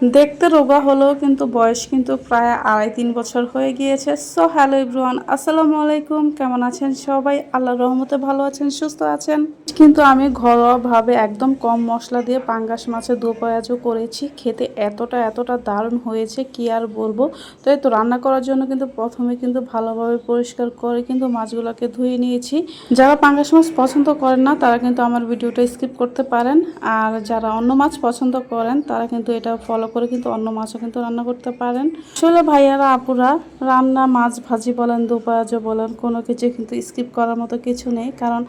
দেখতে রোগা হলেও কিন্তু বয়স কিন্তু প্রায় আড়াই তিন বছর হয়ে গিয়েছে। সো হ্যালো ইব্রুয়ান আসসালামু আলাইকুম। কেমন আছেন সবাই? আল্লাহর রহমতে ভালো আছেন, সুস্থ আছেন? কিন্তু আমি ঘরোয়াভাবে একদম কম মশলা দিয়ে পাঙ্গাস মাছের দু পেঁয়াজও করেছি। খেতে এতটা এতটা দারুণ হয়েছে, কি আর বলব? তো এই তো রান্না করার জন্য কিন্তু প্রথমে কিন্তু ভালোভাবে পরিষ্কার করে কিন্তু মাছগুলোকে ধুয়ে নিয়েছি। যারা পাঙ্গাস মাছ পছন্দ করেন না, তারা কিন্তু আমার ভিডিওটা স্কিপ করতে পারেন। আর যারা অন্য মাছ পছন্দ করেন, তারা কিন্তু এটা ফলো করে কিন্তু অন্য মাছও কিন্তু রান্না করতে পারেন। আসলে ভাইয়ারা, আপুরা, রান্না, মাছ ভাজি বলেন দুপাজ বলেন, কোনো কিছু কিন্তু স্কিপ করার মতো কিছু নেই। কারণ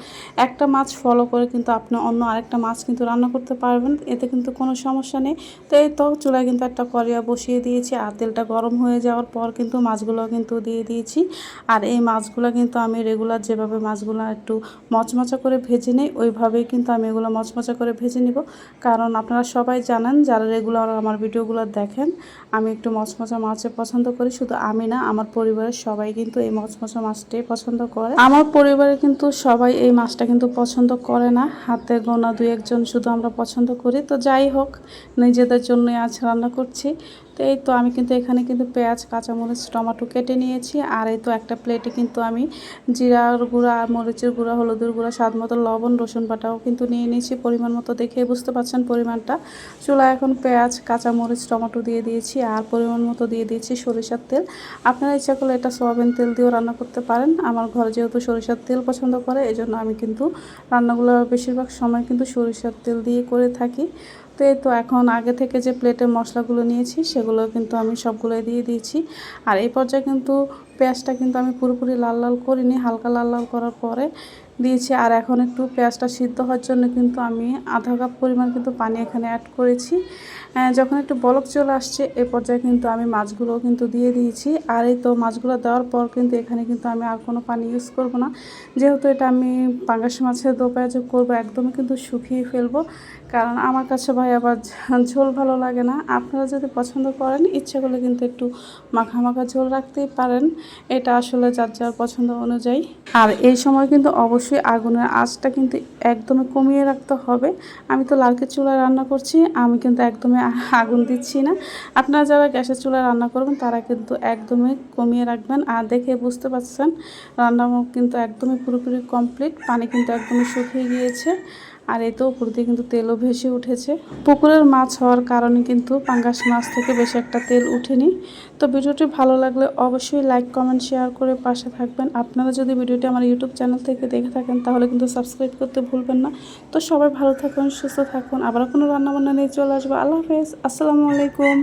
একটা মাছ ফলো করে কিন্তু আপনি অন্য আরেকটা মাছ কিন্তু রান্না করতে পারবেন, এতে কিন্তু কোনো সমস্যা নেই। তো এই তো চুলায় কিন্তু একটা করিয়া বসিয়ে দিয়েছি, আর তেলটা গরম হয়ে যাওয়ার পর কিন্তু মাছগুলো কিন্তু দিয়ে দিয়েছি। আর এই মাছগুলো কিন্তু আমি রেগুলার যেভাবে মাছগুলো একটু মচমচা করে ভেজে নিই, ওইভাবেই কিন্তু আমি এগুলো মচমচা করে ভেজে নিব। কারণ আপনারা সবাই জানেন, যারা রেগুলার আমার ভিডিওগুলো দেখেন, আমি একটু মচমচা মাছ পছন্দ করি, শুধু আমি না, আমার পরিবারের সবাই কিন্তু এই মচমচা মাছটাই পছন্দ করে। আমার পরিবারে কিন্তু সবাই এই মাছটা কিন্তু পছন্দ করে না, হাতে গোনা দুই একজন শুধু আমরা পছন্দ করি। তো যাই হোক, নিজেদের জন্যই আজ রান্না করছি। তো এই তো আমি কিন্তু এখানে কিন্তু পেঁয়াজ, কাঁচামরিচ, টমাটো কেটে নিয়েছি। আর এই তো একটা প্লেটে কিন্তু আমি জিরার গুঁড়া, মরিচের গুঁড়া, হলুদের গুঁড়া, স্বাদ মতো লবণ, রসুন বাটাও কিন্তু নিয়ে নিয়েছি। পরিমাণ মতো দেখে বুঝতে পারছেন পরিমাণটা। চুলা এখন পেঁয়াজ, কাঁচামরিচ, টমাটো দিয়ে দিয়েছি। আর পরিমাণ মতো দিয়ে দিয়েছি সরিষার তেল। আপনারা ইচ্ছা করলে এটা সোয়াবিন তেল দিয়েও রান্না করতে পারেন। আমার ঘরে যেহেতু সরিষার তেল পছন্দ করে এই জন্য আমি কিন্তু রান্নাগুলো বেশিরভাগ সময় কিন্তু সরিষার তেল দিয়ে করে থাকি। তো এই তো এখন আগে থেকে যে প্লেটে মশলাগুলো নিয়েছি, সেগুলো কিন্তু আমি সবগুলো দিয়ে দিয়েছি। আর এই পর্যায়ে কিন্তু পেঁয়াজটা কিন্তু আমি পুরোপুরি লাল লাল করিনি, হালকা লাল লাল করার পরে দিয়েছি। আর এখন একটু পেঁয়াজটা সিদ্ধ হওয়ার জন্য কিন্তু আমি আধা কাপ পরিমাণ কিন্তু পানি এখানে অ্যাড করেছি। যখন একটু বলক চলে আসছে, এ পর্যায়ে কিন্তু আমি মাছগুলো কিন্তু দিয়ে দিয়েছি। আর এই তো মাছগুলো দেওয়ার পর কিন্তু এখানে কিন্তু আমি আর কোনো পানি ইউজ করব না। যেহেতু এটা আমি পাঙ্গাস মাছের দো পেঁয়াজ করব, একদমই কিন্তু শুকিয়ে ফেলব। কারণ আমার কাছে ভাই আবার ঝোল ভালো লাগে না। আপনারা যদি পছন্দ করেন, ইচ্ছে করলে কিন্তু একটু মাখা মাখা ঝোল রাখতেই পারেন। এটা আসলে যার যার পছন্দ অনুযায়ী। আর এই সময় কিন্তু অবশ্যই আগুনের আঁচটা কিন্তু একদমই কমিয়ে রাখতে হবে। আমি তো লালকে চুলায় রান্না করছি, আমি কিন্তু একদমই আগুন দিচ্ছি না। আপনারা যারা গ্যাসের চুলায় রান্না করবেন, তারা কিন্তু একদমই কমিয়ে রাখবেন। আর দেখে বুঝতে পারছেন রান্না কিন্তু একদমই পুরোপুরি কমপ্লিট পানি কিন্তু একদমই শুকিয়ে গিয়েছে। আর এতেও উপর দিয়ে কিন্তু তেলও ভেসে উঠেছে। পুকুরের মাছ হওয়ার কারণে কিন্তু পাঙ্গাস মাছ থেকে বেশি একটা তেল উঠেনি। তো ভিডিওটি ভালো লাগলে অবশ্যই লাইক, কমেন্ট, শেয়ার করে পাশে থাকবেন। আপনারা যদি ভিডিওটি আমার ইউটিউব চ্যানেল থেকে দেখে থাকেন, তাহলে কিন্তু সাবস্ক্রাইব করতে ভুলবেন না। তো সবাই ভালো থাকুন, সুস্থ থাকুন। আবার কোনো রান্নাবান্না নিয়ে চলে আসব। আল্লাহ হাফেজ। আসসালামু আলাইকুম।